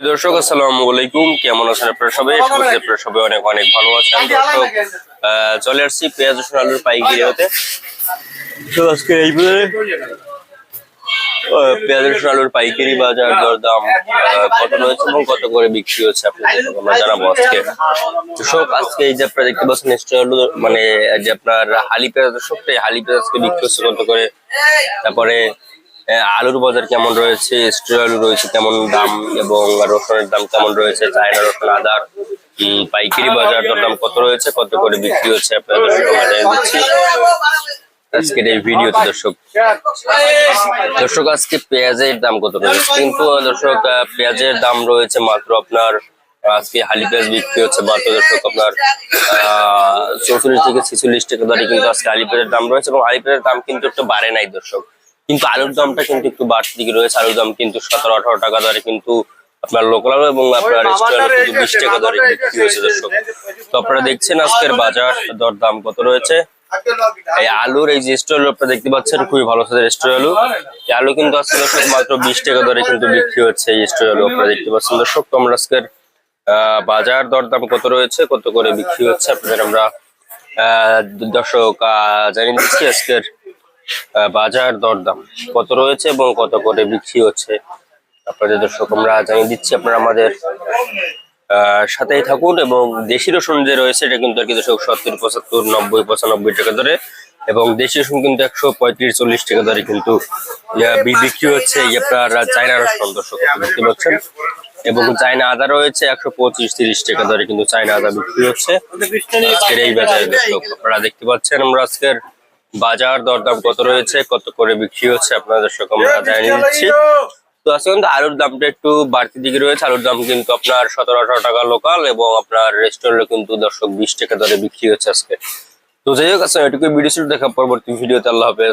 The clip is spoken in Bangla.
দর্শক আসসালামু আলাইকুম। কেমন আছেন আপনারা সবাই? আপনারা সবাই অনেক অনেক ভালো আছেন। দর্শক আহ, চলে আসছি পেঁয়াজ রসুন আলুর পাইকারি হতে তো আজকে এই পেঁয়াজ রসুন আলুর পাইকারি বাজার দরদাম আহ, কত রয়েছে এবং কত করে বিক্রি হচ্ছে আপনাদের আমরা জানাব আজকে। দর্শক আজকে এই যে আপনারা দেখতে পাচ্ছেন নিশ্চয় আলু মানে যে আপনার হালি পেঁয়াজ দর্শক হালি পেঁয়াজ আজকে বিক্রি হচ্ছে কত করে? তারপরে আলুর বাজার কেমন রয়েছে? স্ট্রে আলু রয়েছে কেমন দাম এবং রসুনের দাম কেমন রয়েছে? চায়না রসুন আদার পাইকারি বাজার দাম কত রয়েছে? কত করে বিক্রি হচ্ছে? আপনাদের দিচ্ছি আজকের এই ভিডিওতে দর্শক দর্শক আজকে পেঁয়াজের দাম কত রয়েছে? কিন্তু দর্শক আহ, পেঁয়াজের দাম রয়েছে মাত্র আপনার আজকে হালি পেঁয়াজ বিক্রি হচ্ছে মাত্র দর্শক আপনার চৌচল্লিশ থেকে ছেচল্লিশ টাকা দরে কিন্তু আজকে আলি পেঁয়াজের দাম রয়েছে এবং আলি পেঁয়াজের দাম কিন্তু একটু বাড়ে নাই দর্শক। কিন্তু আলুর দামটা কিন্তু একটু বাড়তি দিকে রয়েছে। আলুর দাম কিন্তু সতেরো আঠারো টাকা দরে কিন্তু আপনার লোকাল আলু এবং আপনার স্টল কিন্তু বিশ টাকা দরে বিক্রি হয়েছে দর্শক। তো আপনারা দেখছেন আজকের বাজার দর দাম কত রয়েছে? এই আলুর এই যে স্টোর আপনারা দেখতে পাচ্ছেন খুবই ভালো সাদের স্টোর আলু। এই আলু কিন্তু আজকে দর্শক মাত্র বিশ টাকা দরে কিন্তু বিক্রি হচ্ছে এই স্টোর আলু আপনারা দেখতে পাচ্ছেন দর্শক। তো আমরা আজকের আহ, বাজার দরদাম কত রয়েছে কত করে বিক্রি হচ্ছে আপনাদের আমরা আহ, দর্শক আহ, জানিয়ে দিচ্ছি আজকের বাজার দরদাম কত রয়েছে এবং কত করে বিক্রি হচ্ছে? আপনাদের দর্শক, আমরা জানিয়ে দিচ্ছি, আপনারা আমাদের সাথেই থাকুন এবং দেশি রসুন যে রয়েছে, এটা কিন্তু আর কি দর্শক সত্তর, পঁচাত্তর, নব্বই, পঁচানব্বই টাকা ধরে এবং দেশি রসুন কিন্তু একশো পঁয়ত্রিশ, চল্লিশ টাকা ধরে কিন্তু বিক্রি হচ্ছে আপনার চায়না রসুন দর্শক দেখতে পাচ্ছেন। এবং চায়না আদা রয়েছে একশো পঁচিশ, তিরিশ টাকা ধরে কিন্তু চায়না আদা বিক্রি হচ্ছে। আজকের এই আপনারা দেখতে পাচ্ছেন, আমরা আজকের বাজার দরদাম কত রয়েছে কত করে বিক্রি হচ্ছে আপনাদের দর্শক আমরা জানিয়ে দিচ্ছি। তো আজকে কিন্তু আলুর দামটা একটু বাড়তি দিকে রয়েছে আলুর দাম কিন্তু আপনার সতেরো আঠারো টাকা লোকাল এবং আপনার রেস্টুরেন্টে কিন্তু দর্শক বিশ টাকা দরে বিক্রি হচ্ছে আজকে। তো যাই হোক আচ্ছা এটুকু ভিডিও শুরু দেখা পরবর্তী ভিডিওতে আল্লাহ হাফেজ।